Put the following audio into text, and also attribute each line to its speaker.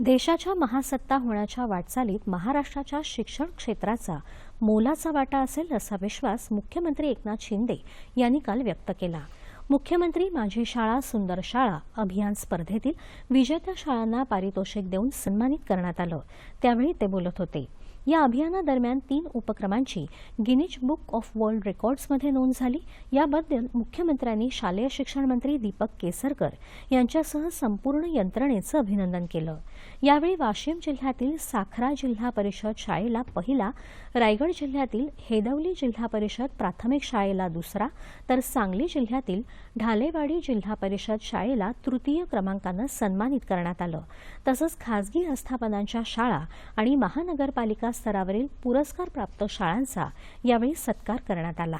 Speaker 1: देशाच्या महासत्ता होण्याच्या वाटचालीत महाराष्ट्राच्या शिक्षण क्षेत्राचा मोलाचा वाटा असेल असा विश्वास मुख्यमंत्री एकनाथ शिंदे यांनी काल व्यक्त केला. मुख्यमंत्री माझी शाळा सुंदर शाळा अभियान स्पर्धेतील विजेत्या शाळांना पारितोषिक देऊन सन्मानित करण्यात आलं. त्यावेळी ते बोलत होते. या अभियानादरम्यान तीन उपक्रमांची गिनीज बुक ऑफ वर्ल्ड रेकॉर्ड्समध्ये नोंद झाली. याबद्दल मुख्यमंत्र्यांनी शालेय शिक्षण मंत्री दीपक केसरकर यांच्यासह संपूर्ण यंत्रणेचं अभिनंदन केलं. यावेळी वाशिम जिल्ह्यातील साखरा जिल्हा परिषद शाळेला पहिला रायगड जिल्ह्यातील हेदवली जिल्हा परिषद प्राथमिक शाळेला दुसरा तर सांगली जिल्ह्यातील ढालेवाडी जिल्हा परिषद शाळेला तृतीय क्रमांकानं सन्मानित करण्यात आलं. तसंच खासगी आस्थापनांच्या शाळा आणि महानगरपालिका स्तरावरील पुरस्कारप्राप्त शाळांचा यावेळी सत्कार करण्यात आला.